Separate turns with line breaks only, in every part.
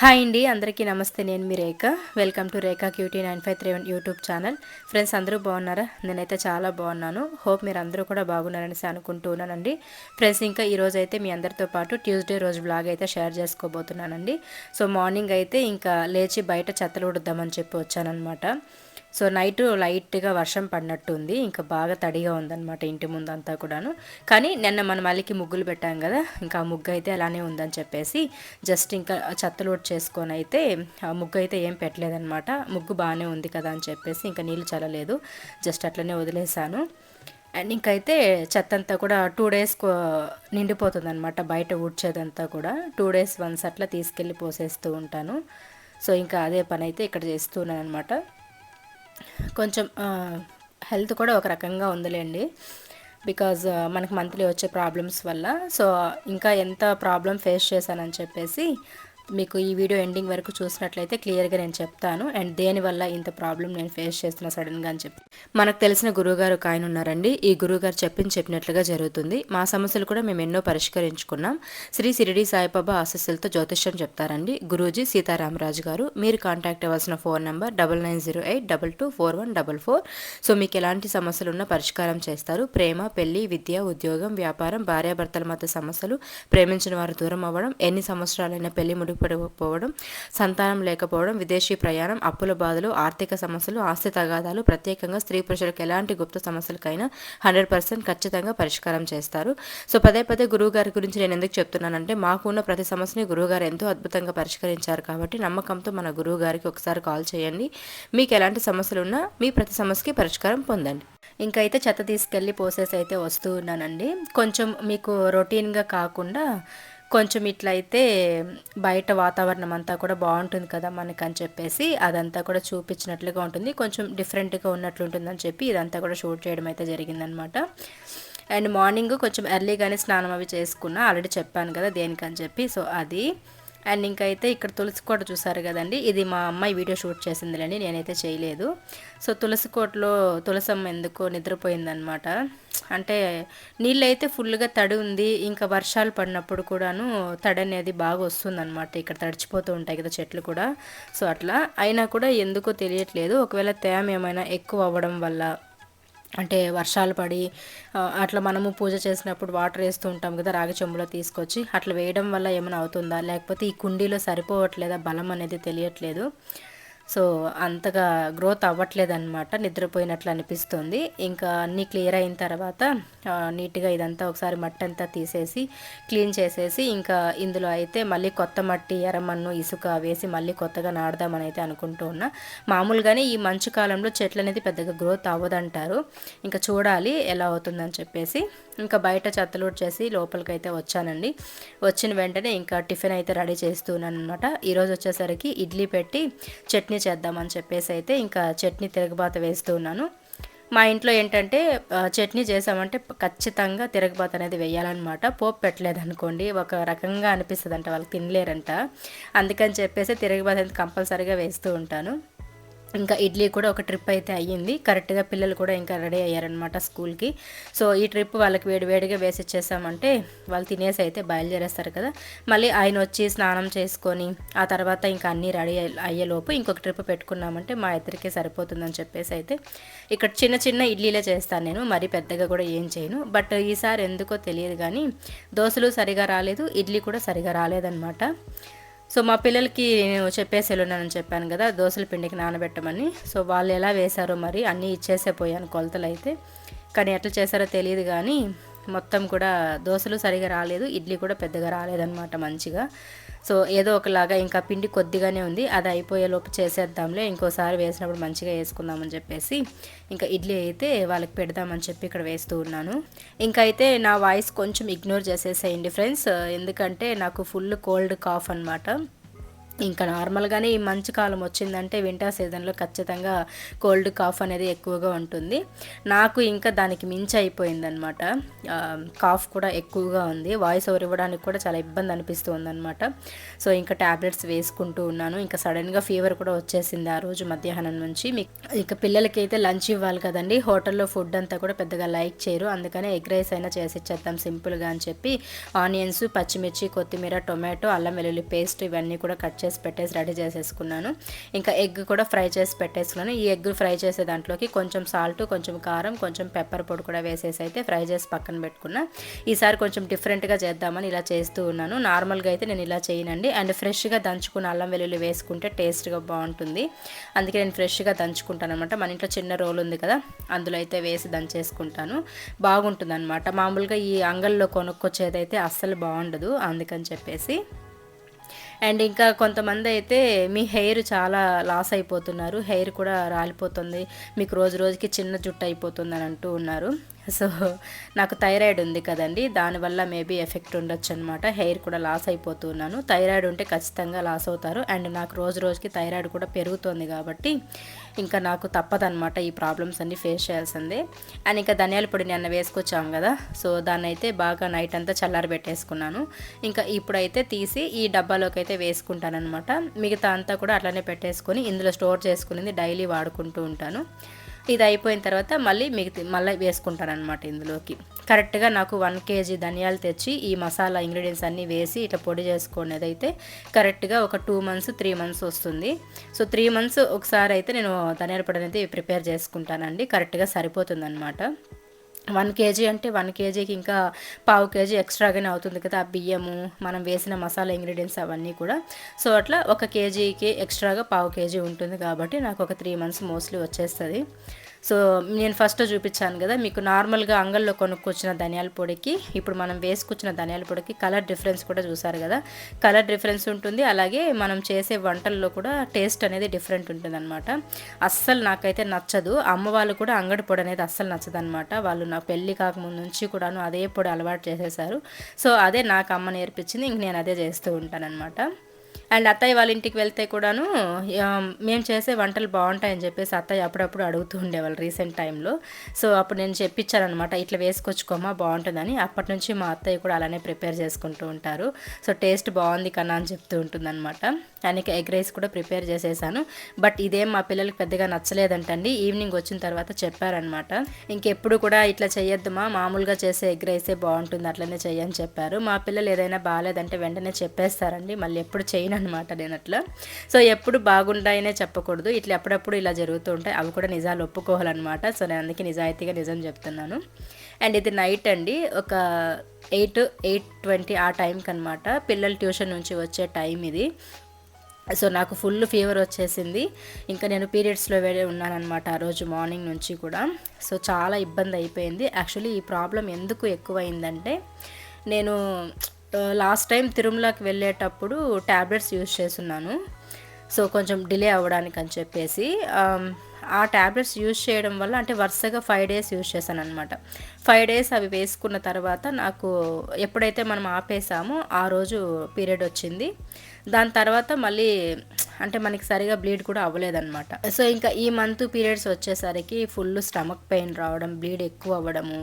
Hi అండి అందరికీ నమస్తే. నేను మీ Rekha. Welcome to Rekha cutie nine five three one YouTube channel friends అందరూ బాగున్నారా? నేనైతే చాలా బాగున్నాను. హోప్ మీరు అందరూ కూడా బాగున్నారనేసి అనుకుంటున్నానండి ఫ్రెండ్స్ ఇంకా ఈరోజు అయితే మీ అందరితో పాటు ట్యూస్డే రోజు బ్లాగ్ అయితే షేర్ చేసుకోబోతున్నానండి. సో మార్నింగ్ అయితే ఇంకా లేచి బయట చెత్తలు ఉడుద్దామని చెప్పి వచ్చానమాట సో నైట్ లైట్గా వర్షం పడినట్టుంది. ఇంకా బాగా తడిగా ఉందన్నమాట ఇంటి ముందు అంతా కూడాను. కానీ నిన్న మనం మళ్ళీకి ముగ్గులు పెట్టాం కదా ఇంకా ఆ ముగ్గు అయితే అలానే ఉందని చెప్పేసి జస్ట్ ఇంకా చెత్తలోడ్ చేసుకొని అయితే ఆ ముగ్గు అయితే ఏం పెట్టలేదన్నమాట. ముగ్గు బాగానే ఉంది కదా అని చెప్పేసి ఇంకా నీళ్ళు చల్లలేదు. జస్ట్ అట్లనే వదిలేసాను. అండ్ ఇంకైతే చెత్త అంతా కూడా టూ డేస్ నిండిపోతుంది అనమాట బయట ఊడ్చేదంతా కూడా. టూ డేస్ వన్స్ అట్లా తీసుకెళ్ళి పోసేస్తూ ఉంటాను. సో ఇంకా అదే పని అయితే ఇక్కడ చేస్తున్నాను అనమాట కొంచెం హెల్త్ కూడా ఒక రకంగా ఉందిలేండి. బికాజ్ మనకు మంత్లీ వచ్చే ప్రాబ్లమ్స్ వల్ల. సో ఇంకా ఎంత ప్రాబ్లం ఫేస్ చేశానని చెప్పేసి మీకు ఈ వీడియో ఎండింగ్ వరకు చూసినట్లయితే క్లియర్గా నేను చెప్తాను. అండ్ దేనివల్ల ఇంత ప్రాబ్లం నేను ఫేస్ చేస్తున్నా సడన్గా అని చెప్పి. మనకు తెలిసిన గురువుగారు ఒక ఆయన ఉన్నారండి. ఈ గురువుగారు చెప్పింది చెప్పినట్లుగా జరుగుతుంది. మా సమస్యలు కూడా మేము ఎన్నో పరిష్కరించుకున్నాం. శ్రీ సిరిడి సాయిబాబా ఆశస్సులతో జ్యోతిష్యం చెప్తారండి. గురూజీ సీతారామరాజు గారు మీరు కాంటాక్ట్ అవ్వాల్సిన phone number double nine zero eight double two four one double four. So మీకు ఎలాంటి సమస్యలు ఉన్నా పరిష్కారం చేస్తారు. ప్రేమ పెళ్ళి విద్య ఉద్యోగం వ్యాపారం భార్యాభర్తల మధ్య సమస్యలు ప్రేమించిన వారు దూరం అవ్వడం ఎన్ని సంవత్సరాలైన పెళ్ళి ముడి ముడిపడిపోవడం సంతానం లేకపోవడం విదేశీ ప్రయాణం అప్పుల బాధలు ఆర్థిక సమస్యలు ఆస్తి తగాదాలు ప్రత్యేకంగా స్త్రీ పురుషులకు ఎలాంటి గుప్త సమస్యలకైనా హండ్రెడ్ పర్సెంట్ ఖచ్చితంగా పరిష్కారం చేస్తారు. సో పదే పదే గురువు గారి గురించి నేను ఎందుకు చెప్తున్నానంటే మాకున్న ప్రతి సమస్యని గురువుగారు ఎంతో అద్భుతంగా పరిష్కరించారు కాబట్టి నమ్మకంతో మన గురువు గారికి ఒకసారి కాల్ చేయండి. మీకు ఎలాంటి సమస్యలు ఉన్నా మీ ప్రతి సమస్యకి పరిష్కారం పొందండి. ఇంకా అయితే చెత్త తీసుకెళ్ళి పోసేసి అయితే వస్తూ ఉన్నానండి. కొంచెం మీకు రొటీన్గా కాకుండా కొంచెం ఇట్లయితే బయట వాతావరణం అంతా కూడా బాగుంటుంది కదా మనకి అని చెప్పేసి అదంతా కూడా చూపించినట్లుగా ఉంటుంది. కొంచెం డిఫరెంట్గా ఉన్నట్లు ఉంటుందని చెప్పి ఇదంతా కూడా షూట్ చేయడం అయితే జరిగిందనమాట. అండ్ మార్నింగ్ కొంచెం ఎర్లీగానే స్నానం అవి చేసుకున్నా. ఆల్రెడీ చెప్పాను కదా దేనికని చెప్పి. సో అది అండ్ ఇంకైతే ఇక్కడ తులసి కోట చూసారు కదండి. ఇది మా అమ్మాయి వీడియో షూట్ చేసిందిలేండి. నేనైతే చేయలేదు. సో తులసి కోటలో తులసమ్మ ఎందుకో నిద్రపోయిందనమాట అంటే నీళ్ళు అయితే ఫుల్గా తడి ఉంది. ఇంకా వర్షాలు పడినప్పుడు కూడాను తడి అనేది బాగా వస్తుందన్నమాట. ఇక్కడ తడిచిపోతూ ఉంటాయి కదా చెట్లు కూడా. సో అట్లా. అయినా కూడా ఎందుకో తెలియట్లేదు. ఒకవేళ తేమ ఏమైనా ఎక్కువ అవ్వడం వల్ల అంటే వర్షాలు పడి అట్లా మనము పూజ చేసినప్పుడు వాటర్ వేస్తూ ఉంటాం కదా రాగి చెంబులో తీసుకొచ్చి అట్లా వేయడం వల్ల ఏమైనా అవుతుందా? లేకపోతే ఈ కుండీలో సరిపోవట్లేదా? బలం అనేది తెలియట్లేదు. సో అంతగా గ్రోత్ అవ్వట్లేదన్నమాట నిద్రపోయినట్లు అనిపిస్తుంది. ఇంకా అన్నీ క్లియర్ అయిన తర్వాత నీట్గా ఇదంతా ఒకసారి మట్టి అంతా తీసేసి క్లీన్ చేసేసి ఇంకా ఇందులో అయితే మళ్ళీ కొత్త మట్టి ఎర్రమన్ను ఇసుక వేసి మళ్ళీ కొత్తగా నాడదామని అయితే అనుకుంటూ ఉన్నా. మామూలుగానే ఈ మంచు కాలంలో చెట్లు అనేది పెద్దగా గ్రోత్ అవ్వదంటారు. ఇంకా చూడాలి ఎలా అవుతుందని చెప్పేసి. ఇంకా బయట చెత్తలోడ్ చేసి లోపలికి అయితే వచ్చానండి. వచ్చిన వెంటనే ఇంకా టిఫిన్ అయితే రెడీ చేస్తున్నాను అనమాట ఈరోజు వచ్చేసరికి ఇడ్లీ పెట్టి చట్నీ చేద్దామని చెప్పేసి అయితే ఇంకా చట్నీ తిరగబాత వేస్తున్నాను మా ఇంట్లో ఏంటంటే చట్నీ చేసామంటే ఖచ్చితంగా తిరగబాత అనేది వేయాలన్నమాట. పోపు పెట్టలేదనుకోండి ఒక రకంగా అనిపిస్తుంది అంట వాళ్ళకి తినలేరంట. అందుకని చెప్పేసి తిరగబాత అనేది కంపల్సరీగా వేస్తూ ఉంటాను. ఇంకా ఇడ్లీ కూడా ఒక ట్రిప్ అయితే అయ్యింది. కరెక్ట్గా పిల్లలు కూడా ఇంకా రెడీ అయ్యారనమాట స్కూల్కి. సో ఈ ట్రిప్ వాళ్ళకి వేడి వేడిగా వేసి ఇచ్చేసామంటే వాళ్ళు తినేసి అయితే బయలుదేరేస్తారు కదా. మళ్ళీ ఆయన వచ్చి స్నానం చేసుకొని ఆ తర్వాత ఇంకా అన్నీ రెడీ అయ్యేలోపు ఇంకొక ట్రిప్ పెట్టుకున్నామంటే మా ఇద్దరికే సరిపోతుందని చెప్పేసి అయితే ఇక్కడ చిన్న చిన్న ఇడ్లీలే చేస్తాను నేను మరీ పెద్దగా కూడా ఏం చేయను. బట్ ఈసారి ఎందుకో తెలియదు కానీ దోశలు సరిగా రాలేదు ఇడ్లీ కూడా సరిగా రాలేదన్నమాట. సో మా పిల్లలకి నేను చెప్పేసి వెళ్ళున్నానని చెప్పాను కదా దోశల పిండికి నానబెట్టమని. సో వాళ్ళు ఎలా వేశారో మరి అన్నీ ఇచ్చేసే పోయాను కొలతలు అయితే కానీ ఎట్లా చేశారో తెలియదు కానీ మొత్తం కూడా దోశలు సరిగా రాలేదు ఇడ్లీ కూడా పెద్దగా రాలేదన్నమాట మంచిగా. సో ఏదో ఒకలాగా ఇంకా పిండి కొద్దిగానే ఉంది అది అయిపోయే లోపు చేసేద్దాంలే ఇంకోసారి వేసినప్పుడు మంచిగా వేసుకుందామని చెప్పేసి ఇంకా ఇడ్లీ అయితే వాళ్ళకి పెడదామని చెప్పి ఇక్కడ వేస్తూ ఉన్నాను. ఇంకా అయితే నా వాయిస్ కొంచెం ఇగ్నోర్ చేసేసేయండి ఫ్రెండ్స్ ఎందుకంటే నాకు ఫుల్ కోల్డ్ కాఫ్ అనమాట ఇంకా నార్మల్గానే ఈ మంచు కాలం వచ్చిందంటే వింటర్ సీజన్లో ఖచ్చితంగా కోల్డ్ కాఫ్ అనేది ఎక్కువగా ఉంటుంది. నాకు ఇంకా దానికి మించి అయిపోయిందనమాట కాఫ్ కూడా ఎక్కువగా ఉంది. వాయిస్ ఓవర్ ఇవ్వడానికి కూడా చాలా ఇబ్బంది అనిపిస్తుంది అనమాట సో ఇంకా ట్యాబ్లెట్స్ వేసుకుంటూ ఉన్నాను. ఇంకా సడన్గా ఫీవర్ కూడా వచ్చేసింది ఆ రోజు మధ్యాహ్నం నుంచి. మీకు ఇక పిల్లలకి అయితే లంచ్ ఇవ్వాలి కదండి. హోటల్లో ఫుడ్ అంతా కూడా పెద్దగా లైక్ చేయరు. అందుకనే ఎగ్ రైస్ అయినా చేసి ఇచ్చేద్దాం సింపుల్గా అని చెప్పి ఆనియన్స్ పచ్చిమిర్చి కొత్తిమీర టొమాటో అల్లం వెల్లుల్లి పేస్ట్ ఇవన్నీ కూడా కట్ చేసి పెట్టేసి రెడీ చేసేసుకున్నాను. ఇంకా ఎగ్ కూడా ఫ్రై చేసి పెట్టేసుకున్నాను. ఈ ఎగ్ ఫ్రై చేసే దాంట్లోకి కొంచెం సాల్ట్ కొంచెం కారం కొంచెం పెప్పర్ పొడి కూడా వేసేసి అయితే ఫ్రై చేసి పక్కన పెట్టుకున్నా. ఈసారి కొంచెం డిఫరెంట్గా చేద్దామని ఇలా చేస్తూ ఉన్నాను. నార్మల్గా అయితే నేను ఇలా చేయనండి. అండ్ ఫ్రెష్గా దంచుకున్న అల్లం వెల్లుల్లి వేసుకుంటే టేస్ట్గా బాగుంటుంది. అందుకే నేను ఫ్రెష్గా దంచుకుంటాను అనమాట మన ఇంట్లో చిన్న రోల్ ఉంది కదా అందులో అయితే వేసి దంచేసుకుంటాను. బాగుంటుంది అనమాట మామూలుగా ఈ అంగల్లో కొనుక్కొచ్చేదైతే అస్సలు బాగుండదు అందుకని చెప్పేసి. అండ్ ఇంకా కొంతమంది అయితే మీ హెయిర్ చాలా లాస్ అయిపోతున్నారు. హెయిర్ కూడా రాలిపోతుంది. మీకు రోజు రోజుకి చిన్న జుట్టు అయిపోతుంది అని అంటూ ఉన్నారు. సో నాకు థైరాయిడ్ ఉంది కదండి దానివల్ల మేబీ ఎఫెక్ట్ ఉండొచ్చు అనమాట హెయిర్ కూడా లాస్ అయిపోతున్నాను థైరాయిడ్ ఉంటే ఖచ్చితంగా లాస్ అవుతారు. అండ్ నాకు రోజు రోజుకి థైరాయిడ్ కూడా పెరుగుతోంది కాబట్టి ఇంకా నాకు తప్పదనమాట ఈ ప్రాబ్లమ్స్ అన్నీ ఫేస్ చేయాల్సిందే. అండ్ ఇంకా ధనియాల పొడి నిన్న వేసుకొచ్చాం కదా సో దాన్ని అయితే బాగా నైట్ అంతా చల్లారి పెట్టేసుకున్నాను. ఇంకా ఇప్పుడైతే తీసి ఈ డబ్బాలోకి అయితే వేసుకుంటాను అనమాట మిగతా అంతా కూడా అట్లనే పెట్టేసుకొని ఇందులో స్టోర్ చేసుకునేది డైలీ వాడుకుంటూ ఉంటాను. ఇది అయిపోయిన తర్వాత మళ్ళీ మిగతా మళ్ళీ వేసుకుంటాను అనమాట ఇందులోకి. కరెక్ట్గా నాకు వన్ కేజీ ధనియాలు తెచ్చి ఈ మసాలా ఇంగ్రీడియంట్స్ అన్నీ వేసి ఇట్లా పొడి చేసుకునేది అయితే కరెక్ట్గా ఒక టూ మంత్స్ త్రీ మంత్స్ వస్తుంది. సో త్రీ మంత్స్ ఒకసారి అయితే నేను ధనియాల పొడి అనేది ప్రిపేర్ చేసుకుంటానండి. కరెక్ట్గా సరిపోతుంది అనమాట వన్ కేజీ అంటే వన్ కేజీకి ఇంకా పావు కేజీ ఎక్స్ట్రాగానే అవుతుంది కదా ఆ బియ్యము మనం వేసిన మసాలా ఇంగ్రీడియంట్స్ అవన్నీ కూడా. సో అట్లా ఒక కేజీకి ఎక్స్ట్రాగా పావు కేజీ ఉంటుంది కాబట్టి నాకు ఒక త్రీ మంత్స్ మోస్ట్లీ వచ్చేస్తుంది. సో నేను ఫస్ట్ చూపించాను కదా మీకు నార్మల్గా అంగల్లో కొనుక్కొచ్చిన ధనియాల పొడికి ఇప్పుడు మనం వేసుకొచ్చిన ధనియాల పొడికి కలర్ డిఫరెన్స్ కూడా చూసారు కదా కలర్ డిఫరెన్స్ ఉంటుంది అలాగే మనం చేసే వంటల్లో కూడా టేస్ట్ అనేది డిఫరెంట్ ఉంటుంది అనమాట అస్సలు నాకైతే నచ్చదు అమ్మ వాళ్ళు కూడా అంగడి పొడి అనేది అస్సలు నచ్చదు అనమాట వాళ్ళు నా పెళ్ళి కాకముందు నుంచి కూడాను అదే పొడి అలవాటు చేసేసారు. సో అదే నాకు అమ్మ నేర్పించింది ఇంక నేను అదే చేస్తూ ఉంటానన్నమాట. అండ్ అత్తయ్య వాళ్ళ ఇంటికి వెళ్తే కూడాను మేము చేసే వంటలు బాగుంటాయని చెప్పేసి అత్తయ్య అప్పుడప్పుడు అడుగుతూ ఉండేవాళ్ళు రీసెంట్ టైంలో. సో అప్పుడు నేను చెప్పించానమాట ఇట్లా వేసుకొచ్చుకోమా బాగుంటుందని. అప్పటి నుంచి మా అత్తయ్య కూడా అలానే ప్రిపేర్ చేసుకుంటూ ఉంటారు. సో టేస్ట్ బాగుంది కన్నా అని చెప్తూ ఉంటుందన్నమాట. దానికి ఎగ్ రైస్ కూడా ప్రిపేర్ చేసేసాను. బట్ ఇదేం మా పిల్లలకి పెద్దగా నచ్చలేదంటండి. ఈవినింగ్ వచ్చిన తర్వాత చెప్పారనమాట ఇంకెప్పుడు కూడా ఇట్లా చేయొద్దుమా మామూలుగా చేసే ఎగ్ రైసే బాగుంటుంది అట్లనే చెయ్యని చెప్పారు. మా పిల్లలు ఏదైనా బాగాలేదంటే వెంటనే చెప్పేస్తారండి. మళ్ళీ ఎప్పుడు చేయను అనమాట నేను అట్లా సో ఎప్పుడు బాగుంటాయనే చెప్పకూడదు. ఇట్లా ఎప్పుడప్పుడు ఇలా జరుగుతూ ఉంటాయి. అవి కూడా నిజాలు ఒప్పుకోవాలన్నమాట. సో నేను అందుకే నిజాయితీగా నిజం చెప్తున్నాను. అండ్ ఇది నైట్ అండి. ఒక ఎయిట్ ఎయిట్ ట్వంటీ ఆ టైంకి అనమాట పిల్లలు ట్యూషన్ నుంచి వచ్చే టైం ఇది. సో నాకు ఫుల్ ఫీవర్ వచ్చేసింది. ఇంకా నేను పీరియడ్స్లో వేరే ఉన్నానమాట ఆ రోజు మార్నింగ్ నుంచి కూడా. సో చాలా ఇబ్బంది అయిపోయింది. యాక్చువల్లీ ఈ ప్రాబ్లం ఎందుకు ఎక్కువైందంటే నేను లాస్ట్ టైం తిరుమలకి వెళ్ళేటప్పుడు ట్యాబ్లెట్స్ యూజ్ చేస్తున్నాను. సో కొంచెం డిలే అవ్వడానికి అని చెప్పేసి ఆ ట్యాబ్లెట్స్ యూజ్ చేయడం వల్ల అంటే వరుసగా ఫైవ్ డేస్ యూజ్ చేశాను అనమాట ఫైవ్ డేస్ అవి వేసుకున్న తర్వాత నాకు ఎప్పుడైతే మనం ఆపేసామో ఆ రోజు పీరియడ్ వచ్చింది. దాని తర్వాత మళ్ళీ అంటే మనకి సరిగా బ్లీడ్ కూడా అవ్వలేదన్నమాట. సో ఇంకా ఈ మంత్ పీరియడ్స్ వచ్చేసరికి ఫుల్ స్టమక్ పెయిన్ రావడం బ్లీడ్ ఎక్కువ అవ్వడము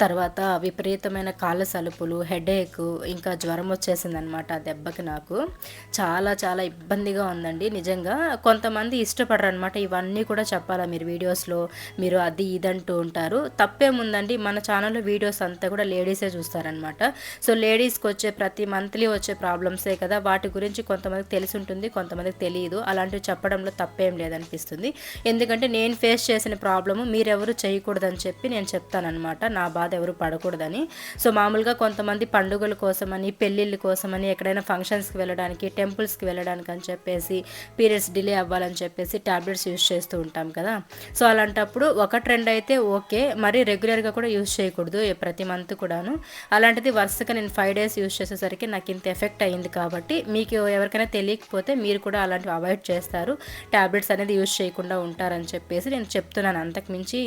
తర్వాత విపరీతమైన కాళ్ళ సలుపులు హెడేక్ ఇంకా జ్వరం వచ్చేసింది అనమాట దెబ్బకి నాకు. చాలా చాలా ఇబ్బందిగా ఉందండి. నిజంగా కొంతమంది ఇష్టపడరు అనమాట ఇవన్నీ కూడా చెప్పాలా మీరు వీడియోస్లో? మీరు అది ఇదంటూ ఉంటారు. తప్పేముందండి? మన ఛానల్లో వీడియోస్ అంతా కూడా లేడీసే చూస్తారనమాట సో లేడీస్కి వచ్చే ప్రతి మంత్లీ వచ్చే ప్రాబ్లమ్సే కదా. వాటి గురించి కొంతమందికి తెలిసి ఉంటుంది కొంతమందికి తెలియదు తెలియదు అలాంటివి చెప్పడంలో తప్పేం లేదనిపిస్తుంది. ఎందుకంటే నేను ఫేస్ చేసిన ప్రాబ్లము మీరెవరు చేయకూడదని చెప్పి నేను చెప్తానమాట నా బాధ ఎవరు పడకూడదని. సో మామూలుగా కొంతమంది పండుగల కోసమని పెళ్ళిళ్ళ కోసమని ఎక్కడైనా ఫంక్షన్స్కి వెళ్ళడానికి టెంపుల్స్కి వెళ్ళడానికి అని చెప్పేసి పీరియడ్స్ డిలే అవ్వాలని చెప్పేసి ట్యాబ్లెట్స్ యూస్ చేస్తూ ఉంటాం కదా. సో అలాంటప్పుడు ఒక ట్రెండ్ అయితే ఓకే. మరి రెగ్యులర్గా కూడా యూస్ చేయకూడదు ప్రతి మంత్ కూడాను. అలాంటిది వరుసగా నేను ఫైవ్ డేస్ యూస్ చేసేసరికి నాకు ఇంత ఎఫెక్ట్ అయ్యింది కాబట్టి మీకు ఎవరికైనా తెలియకపోతే మీరు కూడా అలాంటి కొంచెం అవాయిడ్ చేస్తారు. ట్యాబ్లెట్స్ అనేది యూజ్ చేయకుండా ఉంటారని చెప్పేసి నేను చెప్తున్నాను. అంతకుమించి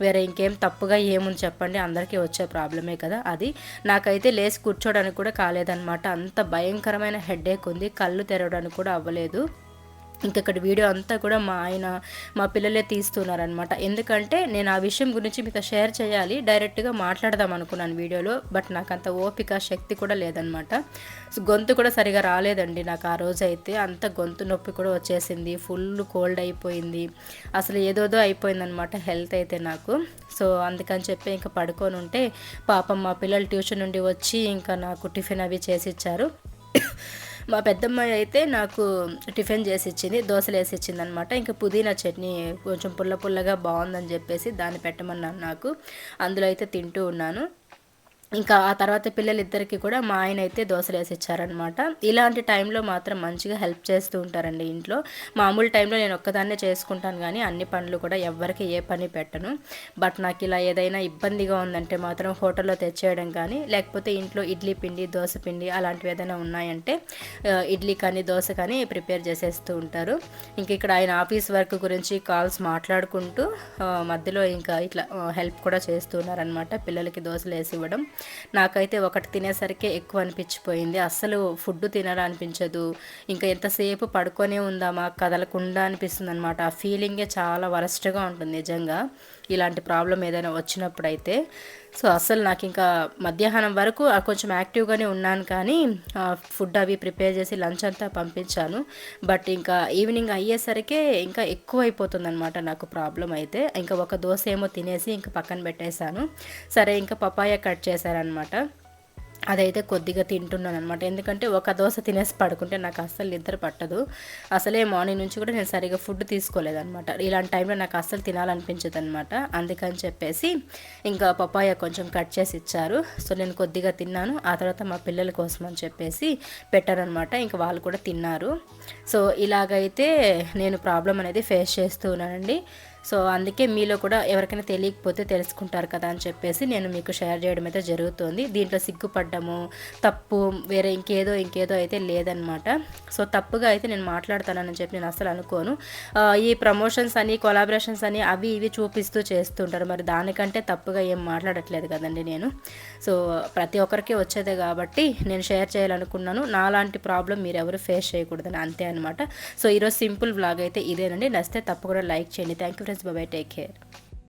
వేరే ఇంకేం తప్పుగా ఏముంది చెప్పండి. అందరికీ వచ్చే ప్రాబ్లమే కదా అది. నాకైతే లేచి కూర్చోడానికి కూడా కాలేదన్నమాట. అంత భయంకరమైన హెడేక్ ఉంది. కళ్ళు తెరవడానికి కూడా అవ్వలేదు. ఇంకక్కడ వీడియో అంతా కూడా మా ఆయన మా పిల్లలే తీస్తున్నారనమాట ఎందుకంటే నేను ఆ విషయం గురించి మీతో షేర్ చేయాలి డైరెక్ట్గా మాట్లాడదాం అనుకున్నాను వీడియోలో బట్ నాకు అంత ఓపిక శక్తి కూడా లేదనమాట గొంతు కూడా సరిగా రాలేదండి నాకు ఆ రోజు అయితే అంత గొంతు నొప్పి కూడా వచ్చేసింది ఫుల్ కోల్డ్ అయిపోయింది. అసలు ఏదోదో అయిపోయిందనమాట హెల్త్ అయితే నాకు. సో అందుకని చెప్పి ఇంకా పడుకొని ఉంటే పాపం మా పిల్లలు ట్యూషన్ నుండి వచ్చి ఇంకా నాకు టిఫిన్ అవి చేసి ఇచ్చారు. మా పెద్దమ్మాయి అయితే నాకు టిఫిన్ చేసి ఇచ్చింది దోశలు వేసి ఇచ్చింది అనమాట ఇంకా పుదీనా చట్నీ కొంచెం పుల్ల పుల్లగా బాగుందని చెప్పేసి దాన్ని పెట్టమన్నాను నాకు. అందులో అయితే తింటూ ఉన్నాను. ఇంకా ఆ తర్వాత పిల్లలిద్దరికి కూడా మా ఆయన అయితే దోశలు వేసి ఇచ్చారనమాట ఇలాంటి టైంలో మాత్రం మంచిగా హెల్ప్ చేస్తూ ఉంటారండి ఇంట్లో. మామూలు టైంలో నేను ఒక్కదాన్నే చేసుకుంటాను కానీ అన్ని పనులు కూడా ఎవ్వరికి ఏ పని పెట్టను. బట్ నాకు ఇలా ఏదైనా ఇబ్బందిగా ఉందంటే మాత్రం హోటల్లో తెచ్చేయడం కానీ లేకపోతే ఇంట్లో ఇడ్లీ పిండి దోశ పిండి అలాంటివి ఏదైనా ఉన్నాయంటే ఇడ్లీ కానీ దోశ కానీ ప్రిపేర్ చేసేస్తూ ఉంటారు. ఇంక ఇక్కడ ఆయన ఆఫీస్ వర్క్ గురించి కాల్స్ మాట్లాడుకుంటూ మధ్యలో ఇంకా ఇట్లా హెల్ప్ కూడా చేస్తున్నారనమాట పిల్లలకి దోశలు వేసి ఇవ్వడం. నాకైతే ఒకటి తినేసరికి ఎక్కువ అనిపించిపోయింది. అస్సలు ఫుడ్ తినాలనిపించదు. ఇంకా ఎంతసేపు పడుకొనే ఉందామా? కదలకుండా అనిపిస్తుంది అనమాట ఆ ఫీలింగే చాలా వరస్ట్గా ఉంటుంది నిజంగా. ఇలాంటి ప్రాబ్లం ఏదైనా వచ్చినప్పుడు అయితే సో అసలు నాకు ఇంకా మధ్యాహ్నం వరకు కొంచెం యాక్టివ్గానే ఉన్నాను కానీ ఫుడ్ అవి ప్రిపేర్ చేసి లంచ్ అంతా పంపించాను. బట్ ఇంకా ఈవినింగ్ అయ్యేసరికే ఇంకా ఎక్కువ అయిపోతుంది అనమాట నాకు ప్రాబ్లం అయితే. ఇంకా ఒక దోశ ఏమో తినేసి ఇంకా పక్కన పెట్టేశాను. సరే ఇంకా పపాయ కట్ చేశారనమాట అదైతే కొద్దిగా తింటున్నాను అనమాట ఎందుకంటే ఒక దోశ తినేసి పడుకుంటే నాకు అస్సలు నిద్ర పట్టదు. అసలే మార్నింగ్ నుంచి కూడా నేను సరిగా ఫుడ్ తీసుకోలేదనమాట ఇలాంటి టైంలో నాకు అస్సలు తినాలనిపించదు అనమాట అందుకని చెప్పేసి ఇంకా పపాయ కొంచెం కట్ చేసి ఇచ్చారు. సో నేను కొద్దిగా తిన్నాను. ఆ తర్వాత మా పిల్లల కోసం అని చెప్పేసి పెట్టారనమాట ఇంకా వాళ్ళు కూడా తిన్నారు. సో ఇలాగైతే నేను ప్రాబ్లం అనేది ఫేస్ చేస్తూ ఉన్నానండి. సో అందుకే మీలో కూడా ఎవరికైనా తెలియకపోతే తెలుసుకుంటారు కదా అని చెప్పేసి నేను మీకు షేర్ చేయడం అయితే జరుగుతుంది. దీంట్లో సిగ్గుపడ్డము తప్పు వేరే ఇంకేదో ఇంకేదో అయితే లేదనమాట సో తప్పుగా అయితే నేను మాట్లాడతానని చెప్పి నేను అసలు అనుకోను. ఈ ప్రమోషన్స్ అని కొలాబరేషన్స్ అని అవి ఇవి చూపిస్తూ చేస్తుంటారు. మరి దానికంటే తప్పుగా ఏం మాట్లాడట్లేదు కదండి నేను. సో ప్రతి ఒక్కరికి వచ్చేదే కాబట్టి నేను షేర్ చేయాలనుకున్నాను. నాలాంటి ప్రాబ్లం మీరు ఎవరు ఫేస్ చేయకూడదని అంతే అనమాట సో ఈరోజు సింపుల్ బ్లాగ్ అయితే ఇదేనండి. నచ్చితే తప్పకుండా లైక్ చేయండి. Thank you friends bye bye take care